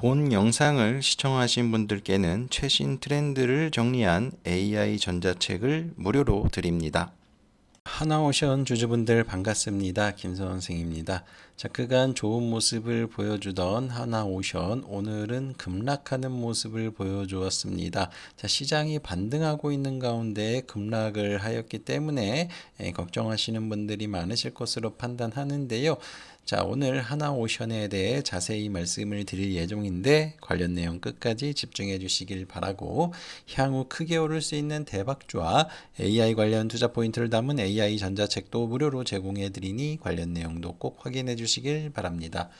본 영상을 시청하신 분들께는 최신 트렌드를 정리한 AI 전자책을 무료로 드립니다. 하나오션 주주분들 반갑습니다. 김선생입니다. 자, 그간 좋은 모습을 보여주던 하나오션 오늘은 급락하는 모습을 보여주었습니다. 자, 시장이 반등하고 있는 가운데 급락을 하였기 때문에 에, 걱정하시는 분들이 많으실 것으로 판단하는데요. 자, 오늘 하나오션에 대해 자세히 말씀을 드릴 예정인데 관련 내용 끝까지 집중해 주시길 바라고 향후 크게 오를 수 있는 대박주와 AI 관련 투자 포인트를 담은 AI 전자책도 무료로 제공해 드리니 관련 내용도 꼭 확인해 주시길 바랍니다.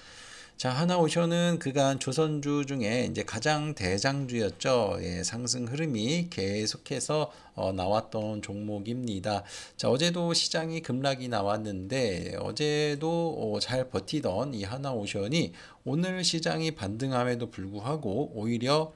자, 하나오션은 그간 조선주 중에 이제 가장 대장주였죠. 예, 상승 흐름이 계속해서 어, 나왔던 종목입니다. 자, 어제도 시장이 급락이 나왔는데 어제도 어, 잘 버티던 이 하나오션이 오늘 시장이 반등함에도 불구하고 오히려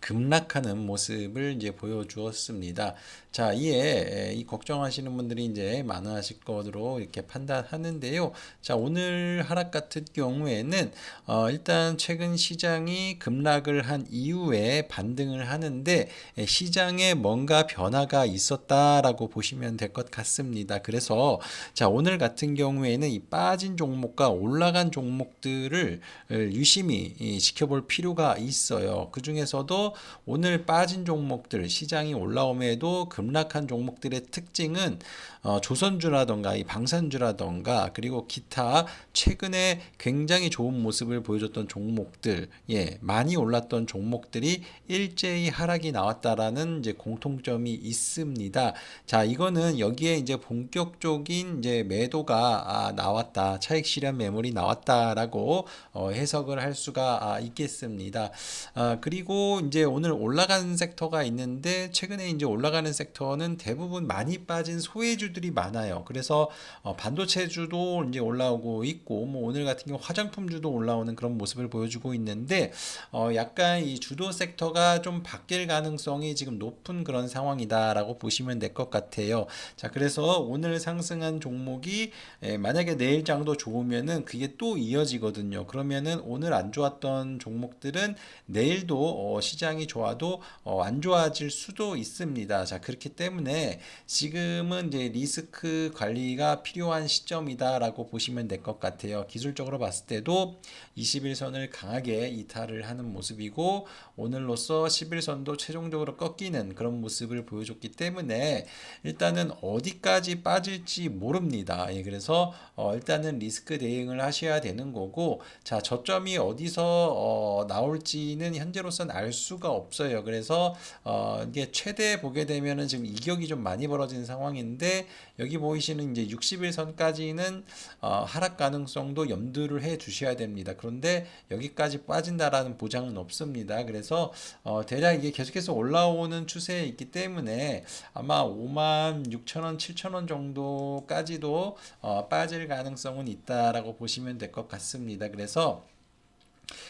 급락하는 모습을 이제 보여주었습니다. 자, 이에 이 걱정하시는 분들이 이제 많으실 것으로 이렇게 판단하는데요. 자, 오늘 하락 같은 경우에는 어, 일단 최근 시장이 급락을 한 이후에 반등을 하는데 시장에 뭔가 변화가 있었다라고 보시면 될 것 같습니다. 그래서 자, 오늘 같은 경우에는 이 빠진 종목과 올라간 종목들을 유심히 지켜볼 필요가 있어요. 그 중에서도 오늘 빠진 종목들 시장이 올라옴에도 급락한 종목들의 특징은 어, 조선주라던가 이 방산주라던가 그리고 기타 최근에 굉장히 좋은 모습을 보여줬던 종목들 예 많이 올랐던 종목들이 일제히 하락이 나왔다라는 이제 공통점이 있습니다. 자 이거는 여기에 이제 본격적인 이제 매도가 아, 나왔다 차익 실현 매물이 나왔다라고 어, 해석을 할 수가 아, 있겠습니다. 아, 그리고 이제 오늘 올라가는 섹터가 있는데 최근에 이제 올라가는 섹터는 대부분 많이 빠진 소외주들이 많아요. 그래서 어, 반도체주도 이제 올라오고 있고 뭐 오늘 같은 경우 화장품주도 올라오는 그런 모습을 보여주고 있는데 어, 약간 이 주도 섹터가 좀 바뀔 가능성이 지금 높은 그런 상황이다라고 보시면 될 것 같아요. 자, 그래서 오늘 상승한 종목이 에, 만약에 내일 장도 좋으면은 그게 또 이어지거든요. 그러면은 오늘 안 좋았던 종목들은 내일도 어, 시장 이 좋아도 어, 안 좋아질 수도 있습니다. 자, 그렇기 때문에 지금은 이제 리스크 관리가 필요한 시점이다라고 보시면 될 것 같아요. 기술적으로 봤을 때도 21선을 강하게 이탈을 하는 모습이고 오늘로써 11선도 최종적으로 꺾이는 그런 모습을 보여줬기 때문에 일단은 어디까지 빠질지 모릅니다. 예, 그래서 어, 일단은 리스크 대응을 하셔야 되는 거고 자 저점이 어디서 어, 나올지는 현재로서는 알 수가 없어요. 그래서 어, 이게 최대 보게 되면은 지금 이격이 좀 많이 벌어진 상황인데 여기 보이시는 이제 61선까지는 어, 하락 가능성도 염두를 해 주셔야 됩니다. 그런데 여기까지 빠진다라는 보장은 없습니다. 그래서 어, 대략 이게 계속해서 올라오는 추세에 있기 때문에 아마 5만 6천 원, 7천 원 정도까지도 어, 빠질 가능성은 있다라고 보시면 될 것 같습니다. 그래서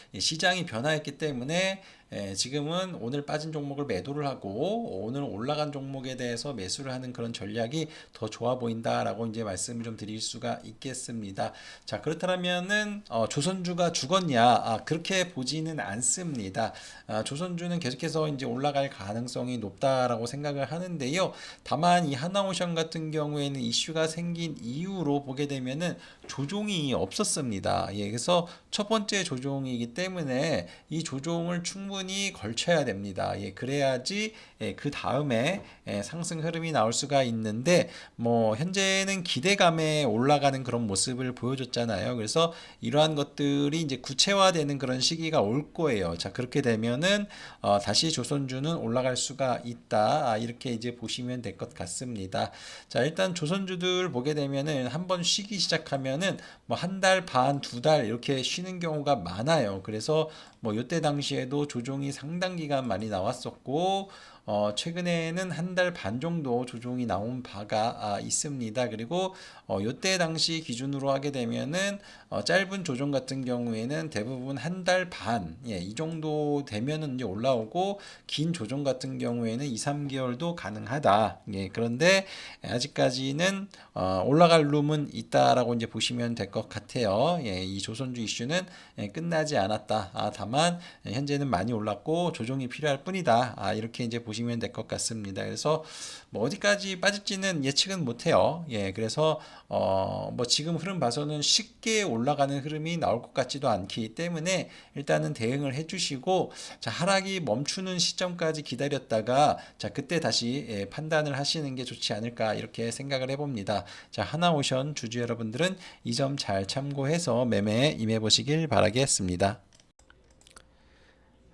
이 시장이 변화했기 때문에 예, 지금은 오늘 빠진 종목을 매도를 하고 오늘 올라간 종목에 대해서 매수를 하는 그런 전략이 더 좋아 보인다라고 이제 말씀을 좀 드릴 수가 있겠습니다. 자 그렇다면은 어, 조선주가 죽었냐? 아, 그렇게 보지는 않습니다. 아, 조선주는 계속해서 이제 올라갈 가능성이 높다라고 생각을 하는데요. 다만 이 하나오션 같은 경우에는 이슈가 생긴 이후로 보게 되면은 조종이 없었습니다. 예, 그래서 첫 번째 조종이기 때문에 이 조종을 충분히 걸쳐야 됩니다. 예, 그래야지 예, 그 다음에 예, 상승 흐름이 나올 수가 있는데 뭐 현재는 기대감에 올라가는 그런 모습을 보여줬잖아요. 그래서 이러한 것들이 이제 구체화되는 그런 시기가 올 거예요. 자 그렇게 되면은 어, 다시 조선주는 올라갈 수가 있다. 아, 이렇게 이제 보시면 될 것 같습니다. 자 일단 조선주들 보게 되면은 한번 쉬기 시작하면은 뭐 한 달 반, 두 달 이렇게 쉬는 경우가 많아요. 그래서 뭐 이때 당시에도 조종이 상당 기간 많이 나왔었고 어, 최근에는 한 달 반 정도 조정이 나온 바가 아, 있습니다. 그리고 어, 요때 당시 기준으로 하게 되면은 어, 짧은 조정 같은 경우에는 대부분 한 달 반, 예, 이 정도 되면은 이제 올라오고 긴 조정 같은 경우에는 2, 3개월도 가능하다. 예, 그런데 아직까지는 어, 올라갈 룸은 있다라고 이제 보시면 될 것 같아요. 예, 이 조선주 이슈는 예, 끝나지 않았다. 아, 다만 예, 현재는 많이 올랐고 조정이 필요할 뿐이다. 아, 이렇게 이제 보시 면 될 것 같습니다. 그래서 뭐 어디까지 빠질지는 예측은 못해요. 예, 그래서 어, 뭐 지금 흐름 봐서는 쉽게 올라가는 흐름이 나올 것 같지도 않기 때문에 일단은 대응을 해주시고 자 하락이 멈추는 시점까지 기다렸다가 자 그때 다시 예, 판단을 하시는 게 좋지 않을까 이렇게 생각을 해봅니다. 자 하나오션 주주 여러분들은 이 점 잘 참고해서 매매에 임해 보시길 바라겠습니다.